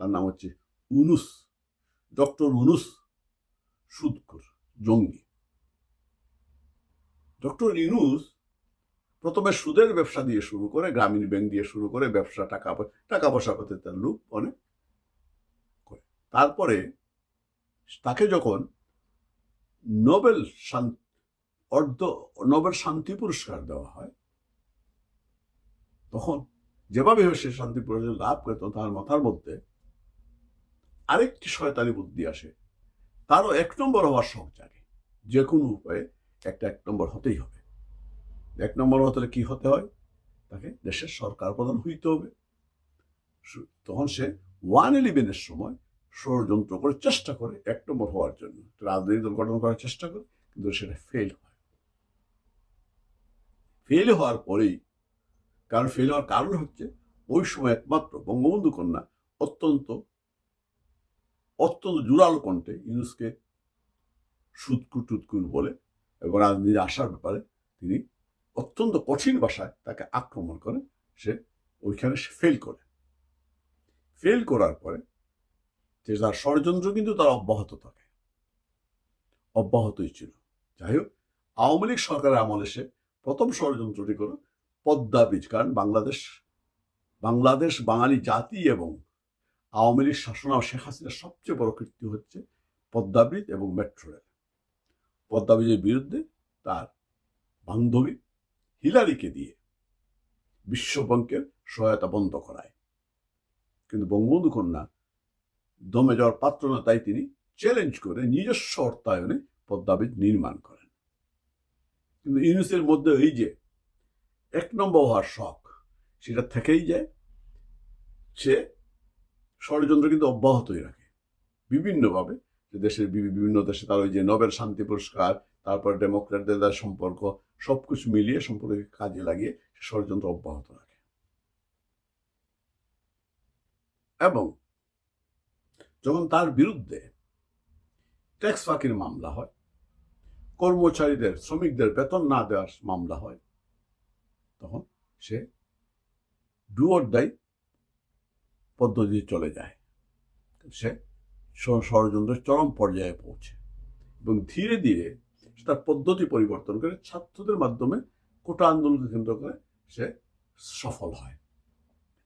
তার নাম হচ্ছে উনুস। ডক্টর উনুস সুদকর, জঙ্গি। ডক্টর ইনুস প্রথমে সুদের ব্যবসা দিয়ে শুরু করে, গ্রামীণ ব্যাংক দিয়ে শুরু করে, ব্যবসা টাকা টাকা পয়সা করতে তার লোক অনেক করে। তারপরে তাকে যখন নোবেল শান্তি অর্ধ, নোবেল শান্তি পুরস্কার দেওয়া হয়, তখন যেভাবে সে শান্তি পুরস্কার লাভ করে, তখন তার মাথার মধ্যে আরেকটি শয়তানি বুদ্ধি আসে। তারও এক নম্বর হওয়ার শখ জাগে। যে কোনো উপায়ে একটা এক নম্বর হতেই হবে। এক নম্বর হতে কি হতে হয়? তাকে দেশের সরকার প্রধান হইতে হবে। তখন সে ওয়ান ইলেভেনের সময় ষড়যন্ত্র করে চেষ্টা করে এক নম্বর হওয়ার জন্য। রাজনৈতিক দল গঠন করার চেষ্টা করে, কিন্তু সেটা ফেল হয়। ফেল হওয়ার পরেই, কারণ ফেল হওয়ার কারণ হচ্ছে, ওই সময় একমাত্র বঙ্গবন্ধু কন্যা অত্যন্ত অত্যন্ত জোরালো কণ্ঠে ইউনুসকে সুৎকুর টুৎকুর বলে এবং রাজনীতি আসার ব্যাপারে তিনি অত্যন্ত কঠিন ভাষায় তাকে আক্রমণ করে সে ওইখানে সে ফেল করে। ফেল করার পরে যে তার ষড়যন্ত্র কিন্তু তার অব্যাহত থাকে। অব্যাহতই ছিল। যাই হোক, আওয়ামী লীগ সরকারের আমলে সে প্রথম ষড়যন্ত্রটি করো পদ্মা বীজ। কারণ বাংলাদেশ বাংলাদেশ বাঙালি জাতি এবং আওয়ামী লীগ শাসন শেখ হাসিনার সবচেয়ে বড় কীর্তি হচ্ছে পদ্মা ব্রিজ এবং মেট্রো রেল। পদ্মা ব্রিজের বিরুদ্ধে তার বান্ধবী হিলারিকে দিয়ে বিশ্বব্যাংকের সহায়তা বন্ধ করায়। কিন্তু বঙ্গবন্ধু কন্যা দমে যাওয়ার পাত্র না, তাই তিনি চ্যালেঞ্জ করে নিজস্ব অর্থায়নে পদ্মা ব্রিজ নির্মাণ করেন। কিন্তু ইউনিসের মধ্যে এই যে এক নম্বর হওয়ার শখ, সেটা থেকেই যায়। সে ষড়যন্ত্র কিন্তু অব্যাহতই রাখে। বিভিন্নভাবে যে দেশের বিভিন্ন দেশে তার ওই যে নোবেল শান্তি পুরস্কার, তারপর ডেমোক্রেটদের দ্বারা সম্পর্ক, সবকিছু মিলিয়ে সম্পর্কে কাজে লাগিয়ে সে ষড়যন্ত্র অব্যাহত রাখে। এবং যখন তার বিরুদ্ধে ট্যাক্স ফাঁকির মামলা হয়, কর্মচারীদের, শ্রমিকদের বেতন না দেওয়ার মামলা হয়, তখন সে ডুয়োর দায় পদ্ধতি চলে যায়। সে ষ- ষড়যন্ত্রের চরম পর্যায়ে পৌঁছে এবং ধীরে ধীরে সে তার পদ্ধতি পরিবর্তন করে ছাত্রদের মাধ্যমে কোটা আন্দোলনকে কেন্দ্র করে সে সফল হয়।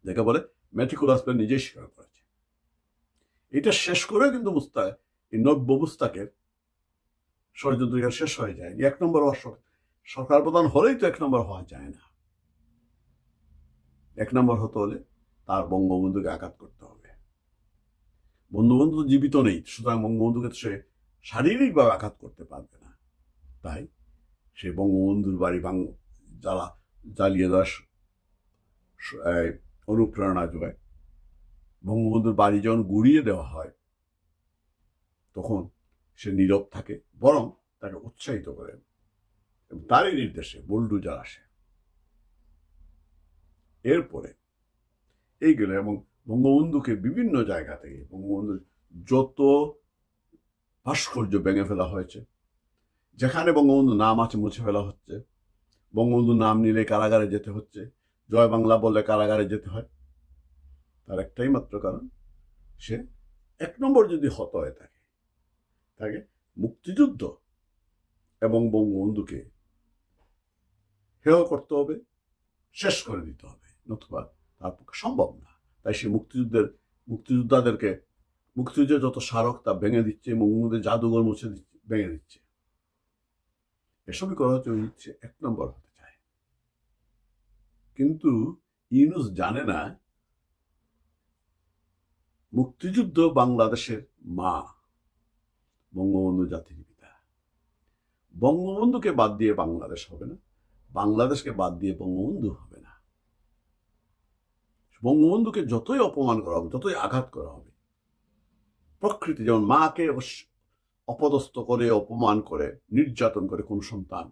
যাকে বলে মেটিকুলাস প্ল্যান নিজেই স্বীকার করেছে। এটা শেষ করে কিন্তু মুস্তা এই নব্য মুস্তাকের ষড়যন্ত্রিকা শেষ হয়ে যায় এক নম্বর হওয়ার সরকার প্রধান হলেই তো এক নম্বর হওয়া যায় না। এক নম্বর হতে হলে তার বঙ্গবন্ধুকে আঘাত করতে হবে। বঙ্গবন্ধু তো জীবিত নেই, সুতরাং বঙ্গবন্ধুকে সে শারীরিকভাবে আঘাত করতে পারবে না। তাই সে বঙ্গবন্ধুর বাড়ি বাং জ্বালা, জ্বালিয়ে দেওয়ার অনুপ্রেরণা যোগায়। বঙ্গবন্ধুর বাড়ি যখন গুড়িয়ে দেওয়া হয়, তখন সে নীরব থাকে, বরং তাকে উৎসাহিত করে। এবং তারই নির্দেশে বুলডুজার আসে। এরপরে এইগুলো এবং বঙ্গবন্ধুকে বিভিন্ন জায়গা থেকে বঙ্গবন্ধুর যত ভাস্কর্য ভেঙে ফেলা হয়েছে যেখানে বঙ্গবন্ধু নাম আছে মুছে ফেলা হচ্ছে বঙ্গবন্ধুর নাম নিলে কারাগারে যেতে হচ্ছে জয় বাংলা বলে কারাগারে যেতে হয় তার একটাই মাত্র কারণ সে এক নম্বর যদি হত হয়ে থাকে তাকে মুক্তিযুদ্ধ এবং বঙ্গবন্ধুকে হেয় করতে হবে শেষ করে দিতে হবে নতুবা তার পক্ষে সম্ভব না। তাই সে মুক্তিযুদ্ধের, মুক্তিযোদ্ধাদেরকে, মুক্তিযুদ্ধের যত স্মারক তা ভেঙে দিচ্ছে বঙ্গবন্ধুদের জাদুঘর মুছে দিচ্ছে, ভেঙে দিচ্ছে। এসবই করা হচ্ছে হচ্ছে এক নম্বর হতে চায়। কিন্তু ইউনুস জানে না, মুক্তিযুদ্ধ বাংলাদেশের মা, বঙ্গবন্ধু জাতির পিতা। বঙ্গবন্ধুকে বাদ দিয়ে বাংলাদেশ হবে না, বাংলাদেশকে বাদ দিয়ে বঙ্গবন্ধু হবে। বঙ্গবন্ধুকে যতই অপমান করা হবে যতই আঘাত করা হবে প্রকৃতি যেমন মাকে অপদস্থ করে, অপমান করে, নির্যাতন করে কোন সন্তান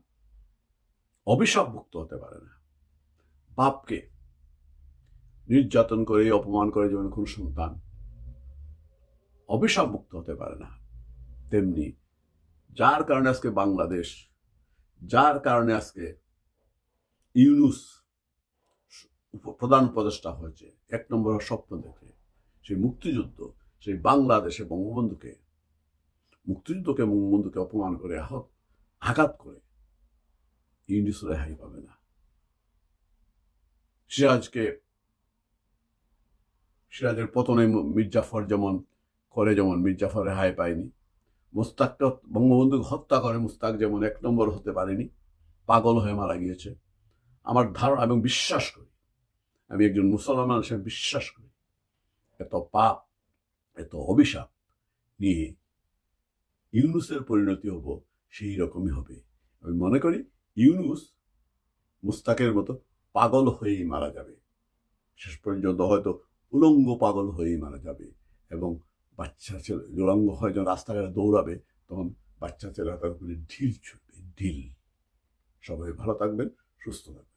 অভিশাপ মুক্ত হতে পারে না। বাপকে নির্যাতন করে, অপমান করে যেমন কোন সন্তান অভিশাপ মুক্ত হতে পারে না, তেমনি যার কারণে আজকে বাংলাদেশ, যার কারণে আজকে ইউনুস প্রধান উপদেষ্টা হয়েছে। এক নম্বর স্বপ্ন দেখে। সেই মুক্তিযুদ্ধ, সেই বাংলাদেশে বঙ্গবন্ধুকে, মুক্তিযুদ্ধকে বঙ্গবন্ধুকে অপমান করে, আহত, আঘাত করে ইউনিস রেহাই পাবে না। সিরাজকে, সিরাজের পতনে মির্জাফর যেমন করে, যেমন মির্জাফর রেহাই পায়নি। মুস্তাককে বঙ্গবন্ধুকে হত্যা করে মুস্তাক যেমন এক নম্বর হতে পারেনি। পাগল হয়ে মারা গিয়েছে। আমার ধারণা এবং বিশ্বাস করি আমি একজন মুসলমান হিসেবে বিশ্বাস করি। এত পাপ, এত অভিশাপ নিয়ে ইউনুসের পরিণতি হব সেই রকমই হবে। আমি মনে করি ইউনুস মুস্তাকের মতো পাগল হয়েই মারা যাবে। শেষ পর্যন্ত হয়তো উলঙ্গ পাগল হয়েই মারা যাবে এবং বাচ্চা ছেলে উলঙ্গ হয়, যখন রাস্তাঘাটে দৌড়াবে, তখন বাচ্চা ছেলেরা তার ঢিল ছুটবে ঢিল। সবাই ভালো থাকবেন, সুস্থ থাকবেন।